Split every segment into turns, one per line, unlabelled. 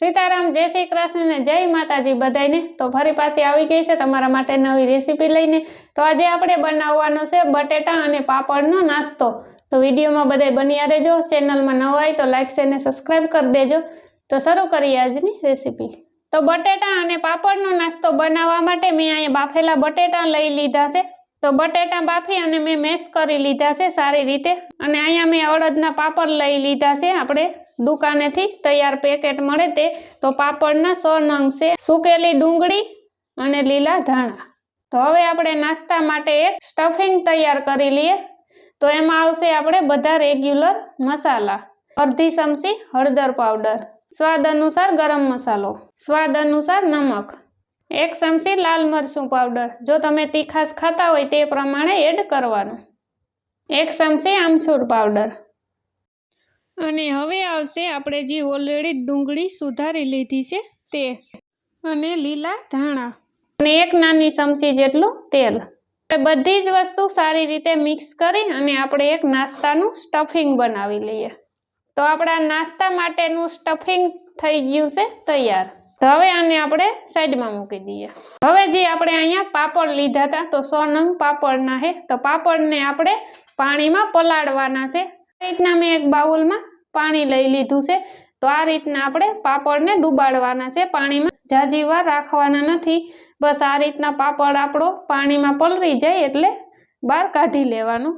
સીતારામ, જય શ્રી કૃષ્ણ ને જય માતાજી બધાને તો ફરી પાછી આવી ગઈ છે તમારા માટે નવી રેસીપી લઈને. તો આજે આપણે બનાવવાનો છે બટેટા અને પાપડનો નાસ્તો. તો વિડીયોમાં બધાય બન્યા રહેજો. ચેનલમાં નવા હોય તો લાઈક છે ને સબસ્ક્રાઈબ કરી દેજો. તો શરૂ કરીએ આજની રેસીપી. તો બટેટા અને પાપડનો નાસ્તો બનાવવા માટે મેં અહીંયા બાફેલા બટેટા લઈ લીધા છે. તો બટેટા બાફી અને મેં મેશ કરી લીધા છે સારી રીતે. અને અહીંયા મેં અડદના પાપડ લઈ લીધા છે આપણે. દુકાનેથી તૈયાર પેકેટ મળે તે, તો પાપડના સો નંગ છે, સુકેલી ડુંગળી અને લીલા ધાણા. તો હવે આપણે નાસ્તા માટે એક સ્ટફિંગ તૈયાર કરી લઈએ. તો એમાં આવશે આપણે બધા રેગ્યુલર મસાલા. અડધી ચમચી હળદર પાવડર. સ્વાદ અનુસાર ગરમ મસાલો. સ્વાદ અનુસાર નમક. એક ચમચી લાલ મરચું પાવડર. જો તમે તીખાસ ખાતા હોય તે પ્રમાણે એડ કરવાનું. એક ચમચી આમચૂર પાવડર. અને હવે આવશે આપણે જે ઓલરેડી ડુંગળી સુધારી લીધી છે તે. અને લીલા ધાણા. અને એક નાની ચમચી જેટલું તેલ. બધી જ વસ્તુ સારી રીતે મિક્સ કરી અને આપણે એક નાસ્તાનું સ્ટફિંગ બનાવી લઈએ. તો આપણા નાસ્તા માટેનું સ્ટફિંગ થઈ ગયું છે તૈયાર. તો હવે આને આપણે સાઈડમાં મૂકી દઈએ. હવે જે આપણે અહીંયા પાપડ લીધા હતા, તો સો નંગ પાપડના હે તો પાપડને આપણે પાણીમાં પલાળવાના છે. રીતના મેં એક બાઉલમાં પાણી લઈ લીધું છે. તો આ રીતના આપણે પાપડને ડુબાડવાના છે. પાણીમાં જાજી રાખવાના નથી. બસ આ રીતના પાપડ આપણો પાણીમાં પલળી જાય એટલે બહાર કાઢી લેવાનું.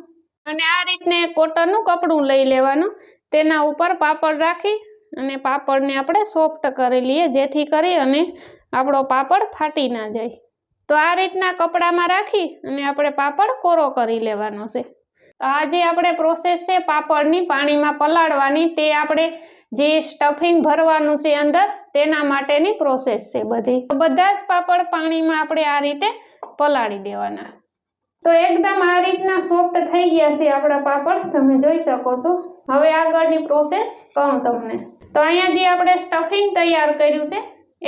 અને આ રીતને કોટનનું કપડું લઈ લેવાનું. તેના ઉપર પાપડ રાખી અને પાપડને આપણે સોફ્ટ કરી લઈએ, જેથી કરી અને આપણો પાપડ ફાટી ના જાય. તો આ રીતના કપડામાં રાખી અને આપણે પાપડ કોરો કરી લેવાનો છે. તો આ જે આપણે પ્રોસેસ છે પાપડની પાણીમાં પલાળવાની તે આપણે જે સ્ટફિંગ ભરવાનું છે અંદર તેના માટેની પ્રોસેસ છે બધી. બધા જ પાપડ પાણીમાં આપણે આ રીતે પલાળી દેવાના. તો એકદમ આ રીતના સોફ્ટ થઈ ગયા છે આપણા પાપડ. તમે જોઈ શકો છો. હવે આગળની પ્રોસેસ કહું તમને. તો અહીંયા જે આપણે સ્ટફિંગ તૈયાર કર્યું છે,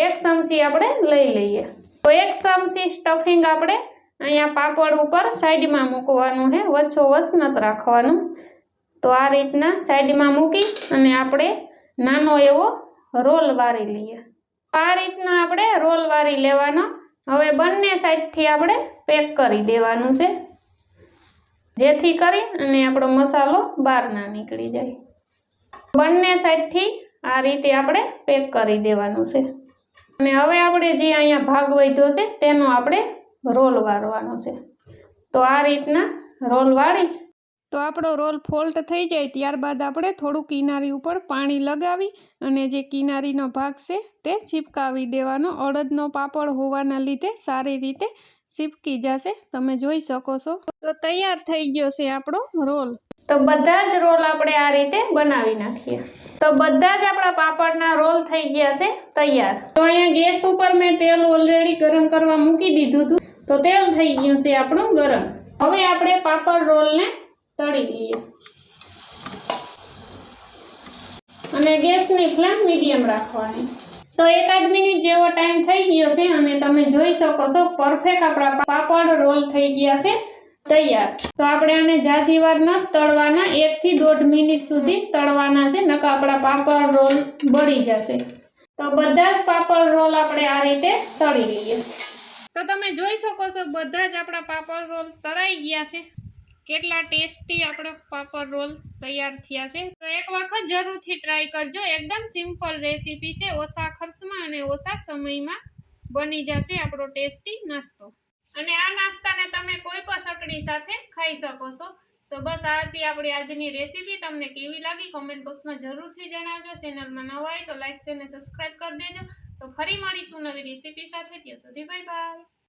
એક ચમચી આપણે લઈ લઈએ. તો એક ચમચી સ્ટફિંગ આપણે અહીંયા પાપડ ઉપર સાઈડમાં મૂકવાનું છે વચ્ચોવચ નથી રાખવાનું. તો આ રીતના સાઈડમાં મૂકી અને આપણે નાનો એવો રોલ વારી લઈએ. આ રીતના આપણે રોલ વારી લેવાનો. હવે બંને સાઈડથી આપણે પેક કરી દેવાનું છે. જેથી કરી અને આપણો મસાલો બહાર ના નીકળી જાય. બંને સાઈડથી આ રીતે આપણે પેક કરી દેવાનું છે. અને હવે આપણે જે અહીંયા ભાગ વધ્યો છે, તેનો આપણે રોલ વાળવાનો છે. તો આ રીતના રોલ વાળી તો આપણો રોલ ફોલ્ટ થઈ જાય ત્યારબાદ આપણે થોડું કિનારી ઉપર પાણી લગાવી અને જે કિનારીનો ભાગ છે તે ચીપકાવી દેવાનો. અડદનો પાપડ હોવાના લીધે સારી રીતે ચીપકી જશે. તમે જોઈ શકો છો. તો તૈયાર થઈ ગયો છે આપણો રોલ. તો બધા જ રોલ આપણે આ રીતે બનાવી નાખીએ. તો બધા જ આપણા પાપડના રોલ થઈ ગયા છે તૈયાર. તો અહીંયા ગેસ ઉપર મેં તેલ ઓલરેડી ગરમ કરવા મૂકી દીધું હતું. તો તેલ થઈ ગયું છે આપણું ગરમ. હવે આપણે પાપડ રોલને તળી લઈએ. અને ગેસની ફ્લેમ મીડિયમ રાખવાની. તો એકાદ મિનિટ જેવો ટાઈમ થઈ ગયો છે અને તમે જોઈ શકો છો પરફેક્ટ આપણા પાપડ રોલ થઈ ગયા છે તૈયાર. તો આપણે આને જાજી વાર ન તળવાના એકથી દોઢ મિનિટ સુધી તળવાના છે નકા આપણા પાપડ રોલ બળી જશે. તો બધા જ પાપડ રોલ આપણે આ રીતે તળી લઈએ. તો તમે જોઈ શકો છો, બધા જ આપણા પાપડ રોલ તળાઈ ગયા છે. કેટલા ટેસ્ટી આપણો પાપડ રોલ તૈયાર થયા છે. તો એક વખત જરૂરથી ટ્રાય કરજો. એકદમ સિમ્પલ રેસીપી છે. ઓછા ખર્ચમાં અને ઓછા સમયમાં બની જશે આપણો ટેસ્ટી નાસ્તો. અને આ નાસ્તાને તમે કોઈ પણ ચટણી સાથે ખાઈ શકો છો. તો બસ આ હતી આપણી આજની રેસીપી તમને કેવી લાગી? કોમેન્ટ બોક્સમાં જરૂરથી જણાવજો. ચેનલમાં નવા હોય તો લાઈક છે અને સબસ્ક્રાઈબ કરી દેજો. તો ફરી મળીશું નવી રેસીપી સાથે. ત્યાં સુધી બાય બાય